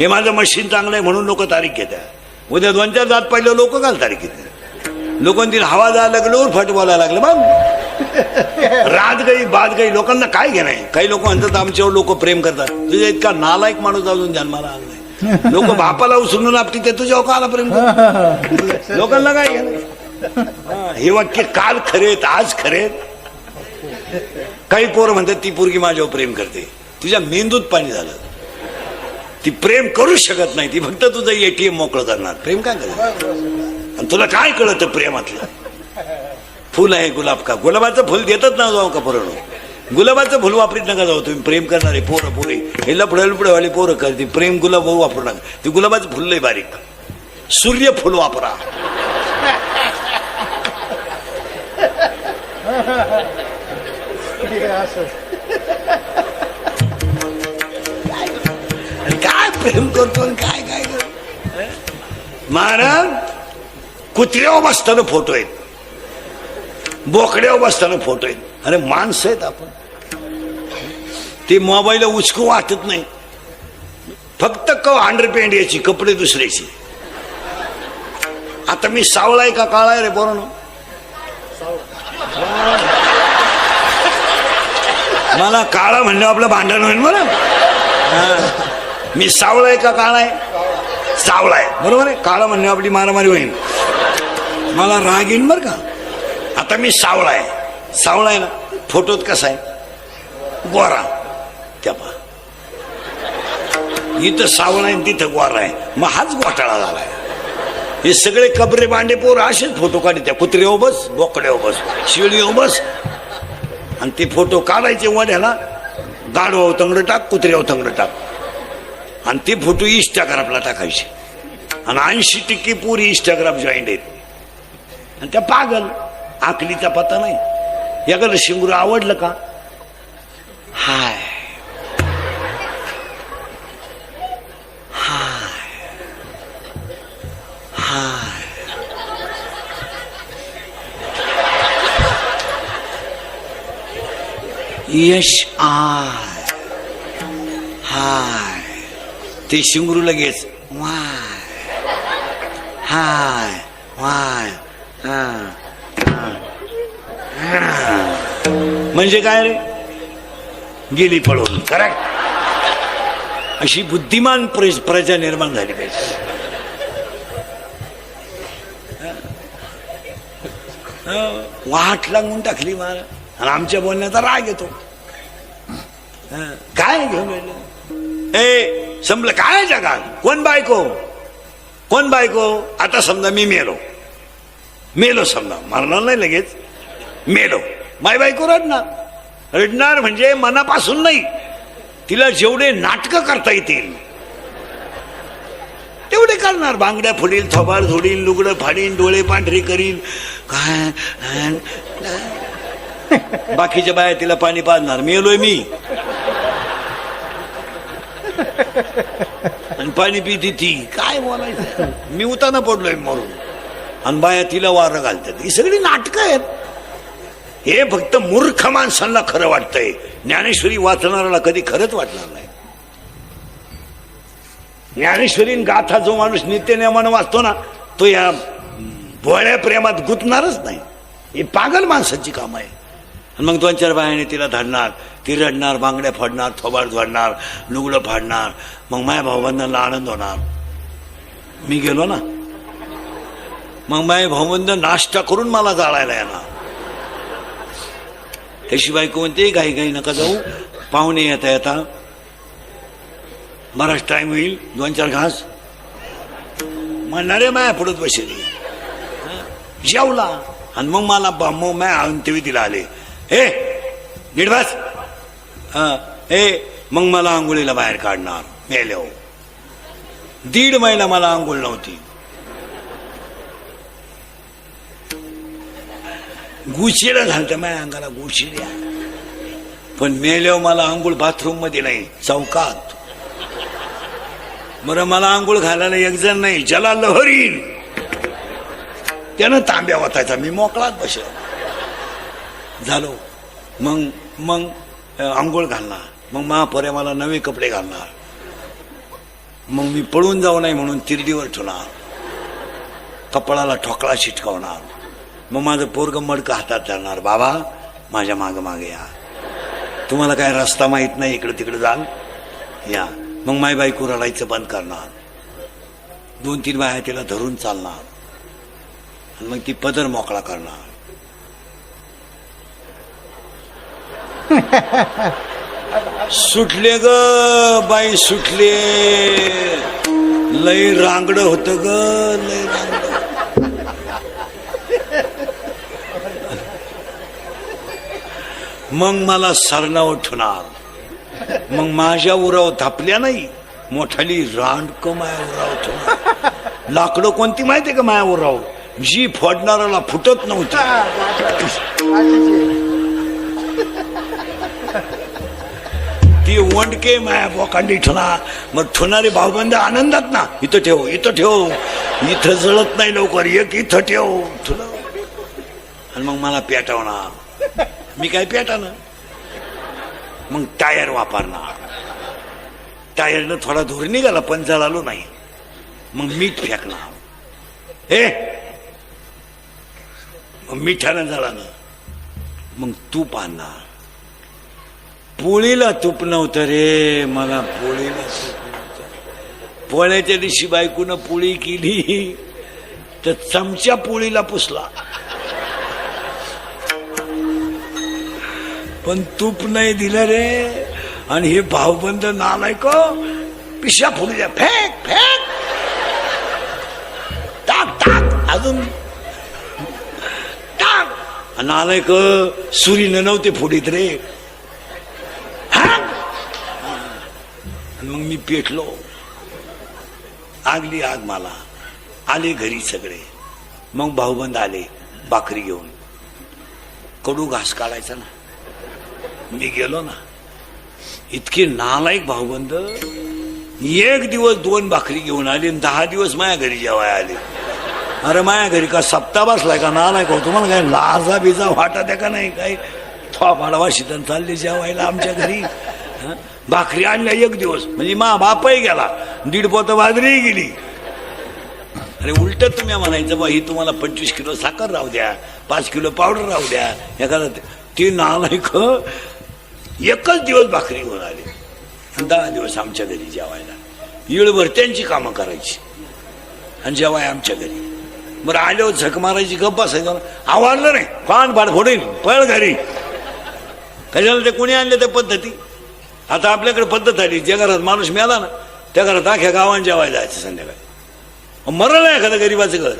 हे माझं मशीन चांगलं आहे म्हणून लोक तारीख घेतात. उद्या दोन चार जात पहिलं लोक काल तारीख घेतात. लोकांतील हवा जायला लागल्यावर फट बोलायला लागलं बघ. रात गई बाद गई लोकांना काय घेणं आहे? काही लोक म्हणतात आमच्यावर लोक प्रेम करतात. तुझ्या इतका नालायक माणूस अजून जन्माला आला लोक बापाला उचलून आपली ते तुझ्यावर काला प्रेम करतात? लोकांना काय घेणं हे वाक्य काल खरेत आज खरेत काही पोरं म्हणतात ती पोरगी माझ्यावर प्रेम करते. तुझ्या मेंदूत पाणी झालं. ती प्रेम करू शकत नाही ती फक्त तुझं एटीएम मोकळं करणार. प्रेम काय करणार? आणि तुला काय कळतं प्रेमातलं? फुल आहे गुलाब का? गुलाबाचं फुल देतच ना जाऊ का पोरण गुलाबाचं फुल वापरीत नका जाऊ तुम्ही प्रेम करणारे पोरं पोरे. हे लपडे लपडे वाले पोरं करते. प्रेम गुलाब वापरू नका. ते गुलाबाचं फुल लय बारीक. सूर्य फुल वापरा. आणि काय प्रेम करतो काय काय करतो? महाराज कुत्र्यावर बसताना फोटो आहेत बोकड्यावर बसताना फोटो आहेत अरे माणसं आहेत आपण. ते मोबाईल उचकू वाटत नाही. फक्त क अंडरपेंड याची कपडे दुसऱ्याची. आता मी सावळा आहे का काळा आहे रे बरोबर मला काळा म्हणलं आपलं भांडण होईल मला मी सावळा आहे का काळा आहे सावळा आहे बरोबर आहे? काळा म्हणणे आपली मारामारी होईल. मला राग येईन बरं का? आता मी सावळा आहे सावळा आहे ना? फोटोत कसा आहे? गोरा. त्या पहा. इथं सावळा आहे तिथं गोरा आहे मग हाच घोटाळा झालाय. हे सगळे कबरे बांडे पोर असेच फोटो काढते कुत्रे कुत्र्यावर बस बोकड्यावर बस शिळीवर बस. आणि ते फोटो काढायचे वाड्याला गाडवावर तंगड टाक कुत्रे तंगड टाक. आणि ते फोटो इंस्टाग्रामला टाकायचे. आणि ऐंशी टक्के पुरी इंस्टाग्राम जॉईंट आहेत. आणि त्या पागल आकलीचा पत्ता नाही. याकडे शिंगूर आवडलं का? हाय. हाय. हाय. यश आय. हाय. ते शिंगरू लगेच वाय हाय वाय हा, म्हणजे काय रे? गेली पळून. करेक्ट अशी बुद्धिमान प्रजा निर्माण झाली पाहिजे. वाट लागून टाकली मला आणि आमच्या बोलण्याचा राग येतो. हं, काय घेऊन ए समजलं काय जगात? कोण बायको? कोण बायको? आता समजा मी मेलो. मेलो समजा. मरणार नाही लगेच. मेलो. माय बायको रडणार. रडणार म्हणजे मनापासून नाही. तिला जेवढे नाटक करता येतील तेवढे करणार. बांगड्या फुडील थोबाड धुडील लुगडं फाडीन डोळे पांढरी करील काय? बाकीच्या बाया तिला पाणी पाजणार. मेलोय मी. आणि पाणी पिती ती. काय बोलायचं? मी उताना पडलोय मरून. आणि बाया तिला वारं घालतात. ही सगळी नाटकं आहेत. हे फक्त मूर्ख माणसांना खरं वाटतंय. ज्ञानेश्वरी वाचणाऱ्याला कधी खरंच वाटणार नाही. ज्ञानेश्वरीन गाथा जो माणूस नित्यनेमानं वाचतो ना तो या भोळ्या प्रेमात गुंतणारच नाही. ही पागल माणसाची काम आहे मग दोन चार बायाने तिला धरणार. ती रडणार बांगड्या फोडणार थोबाड झोडणार लुगडं फाडणार मग माया भाऊबंधांना आनंद होणार. मी गेलो ना. मग माझे भाऊबंध नाश्ता करून मला जाळायला येणार. त्याची बायको म्हणते घाई घाई नका जाऊ. पाहुणे येता येता बराच टाइम होईल दोन चार घास. म्हणणारे माया पुढत बसेल. जेवला. आणि मग मला मग माय अंत्यवी तिला आले. हे नीट हा हे मग मला आंघोळीला बाहेर काढणार. मेले हो दीड महिना मला आंघोळ नव्हती. गुशिरा झालत्या माझ्या अंगाला गुशिऱ्या. पण मेल्यावर मला आंघोळ बाथरूममध्ये नाही चौकात. बरं मला आंघोळ घालायला एक जण नाही ज्याला लहरीन त्यानं तांब्या वाचायचा मी मोकळात बसलो. झालो. मग मग आंघोळ घालणार. मग महापर्या मला नवे कपडे घालणार. मग मी पळून जाऊ नाही म्हणून तिरडीवर ठेवणार. कपाळाला ठोकळा शिटकावणार. मग माझं पोरग मडकं हातात धरणार. बाबा माझ्या माग मागे या. तुम्हाला काय रस्ता माहीत नाही इकडे तिकडे जाल? या. मग माय बायको रडायचं बंद करणार. दोन तीन बाया तिला धरून चालणार. आणि मग ती पदर मोकळा करणार. सुटले ग बाई सुटले. लई रांगड होत ग लई रांगड. मग मला सरना उठणार मग माझ्या उराव थापल्या नाही मोठाली रांडक माया उराव ठेवणार. लाकडं कोणती माहितीये का माया उराव जी फोडणाराला फुटत नव्हती. ती वंडके माया बोकांडी ठुना मग ठुणारे भाऊबंद आनंदात ना इथं ठेव इथं ठेव. इथं जळत नाही लवकर एक इथं ठेव. ठुला. आणि मग मला पेटवणार. मी काय पेटानं? मग टायर वापरणार. टायरनं थोडा धूर निघाला पण जळालो नाही. मग मीठ फेकणार. हे! मग मिठानं जळालं. मग तूप आणणार. पोळीला तूप नव्हतं रे मला पोळीला तूप नव्हतं. पोळ्याच्या दिवशी बायकून पोळी केली तर चमच्या पोळीला पुसला. पण तूप नाही दिलं रे आणि हे भावबंद नालाय का हो, पिशा फुली द्या. फेक फेक. टाक टाक अजून. टाक. नालायक सुरीनं नव्हते फुडीत रे. आणि मग मी पेटलो. आगली आग मला. आले घरी सगळे. मग भाऊबंद आले भाकरी घेऊन. कडू घास काढायचा ना. मी गेलो ना. इतके नालायक भाऊबंद. एक दिवस दोन भाकरी घेऊन आली आणि दहा दिवस माया घरी जेवाय आले. अरे माया घरी का सप्ताह बसलाय का नालायक हो? तुम्हाला काय लाजा बिजा वाटत आहे का नाही? काही थोपाडवा शितन चालले जेवायला आमच्या घरी. हं? भाकरी आणल्या एक दिवस. म्हणजे मा बापही गेला. दीड पोत बाजरीही गेली. अरे उलट तुम्ही म्हणायचं बा ही तुम्हाला पंचवीस किलो साखर राहू द्या पाच किलो पावडर राहू द्या. एखादा ती नालायक एकच दिवस भाकरी घेऊन आली. आणि दहा दिवस आमच्या घरी जेवायला. येळभर त्यांची कामं करायची. आणि जेवाय आमच्या घरी. बरं आल्यावर झक मारायची गप्पा बसायचं. आवडलं नाही. पान पाड फोडेल पळ घरी. कशाला ते कोणी आणले त्या पद्धती? आता आपल्याकडे पद्धत आली. ज्या घरात माणूस मिळाला ना त्या घरात अख्या गावात जेवायला जायचं संध्याकाळी. मरलं एखादं गरीबाचं घर.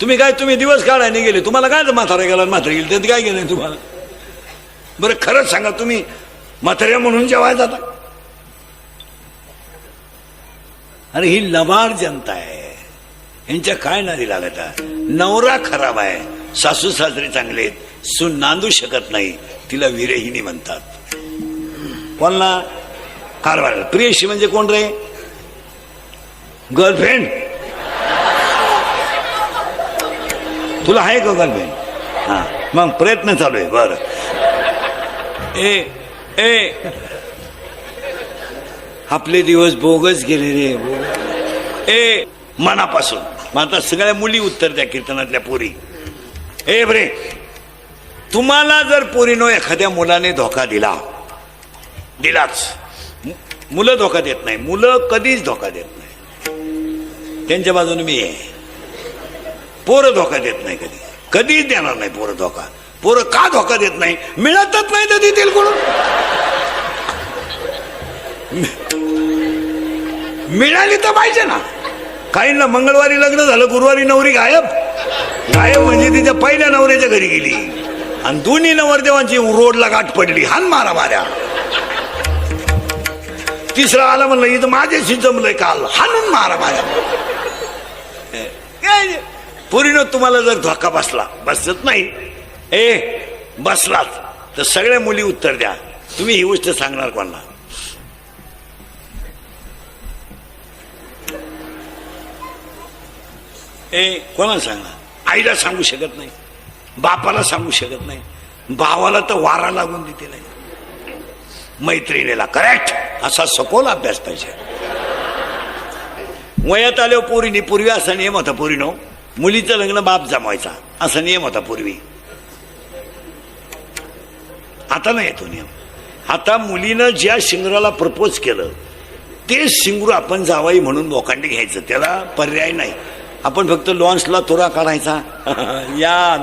तुम्ही काय तुम्ही दिवस काढायने गेले तुम्हाला काय म्हातारा गेला म्हातारा गेली? त्यात काय गेलं तुम्हाला? बरं खरंच सांगा तुम्ही म्हाताऱ्या म्हणून जेवायला जाता? अरे ही लबाड जनता आहे. यांच्या काय नादी लागत नवरा खराब आहे. सासू सासरे चांगले आहेत. सून नांदू शकत नाही. तिला विरहिणी म्हणतात. कोणला? कारभार प्रियशी म्हणजे कोण रे? गर्लफ्रेंड. तुला आहे का गर्लफ्रेंड? हा मग प्रयत्न चालू आहे बर. ए ए. आपले दिवस बोगस गेले रे ए मनापासून. मग आता सगळ्या मुली उत्तर द्या कीर्तनातल्या पोरी. ए बरे. तुम्हाला जर पोरीनो एखाद्या मुलाने धोका दिला दिलाच. मुलं धोका देत नाही. मुलं कधीच धोका देत नाही. त्यांच्या बाजूने मी आहे. पोरं धोका देत नाही कधी. कधीच देणार नाही पोरं धोका. पोरं का धोका देत नाही? मिळतच नाही तर देतील कोण मिळाली तर पाहिजे ना. काहींना मंगळवारी लग्न झालं गुरुवारी नवरी गायब. गायब म्हणजे तिच्या पहिल्या नवऱ्याच्या घरी गेली. आणि दोन्ही नवरदेवांची रोडला गाठ पडली. हान मारा माऱ्या तिसरा आला म्हणलं इथं माझ्याशी जमलंय काल हाणून मारा माझ्या. काय पुरीनं तुम्हाला जर धोका बसला बसत नाही. ए बसलाच तर सगळ्या मुली उत्तर द्या. तुम्ही ही गोष्ट सांगणार कोणाला? ए कोणाला सांगणार? आईला सांगू शकत नाही. बापाला सांगू शकत नाही. भावाला तर वारा लागून देते नाही. मैत्रिणीला करेक्ट असा सखोल अभ्यास पाहिजे. वयात आल्यावर पोरीनी पूर्वी असा नियम होता पोरीनो मुलीचं लग्न बाप जमवायचा असा नियम होता पूर्वी. आता नाही येतो नियम. आता मुलीनं ज्या शिंगराला प्रपोज केलं ते शिंगरू आपण जावाई म्हणून बोकांडी घ्यायचं त्याला पर्याय नाही. आपण फक्त लॉन्सला तुरा काढायचा. या.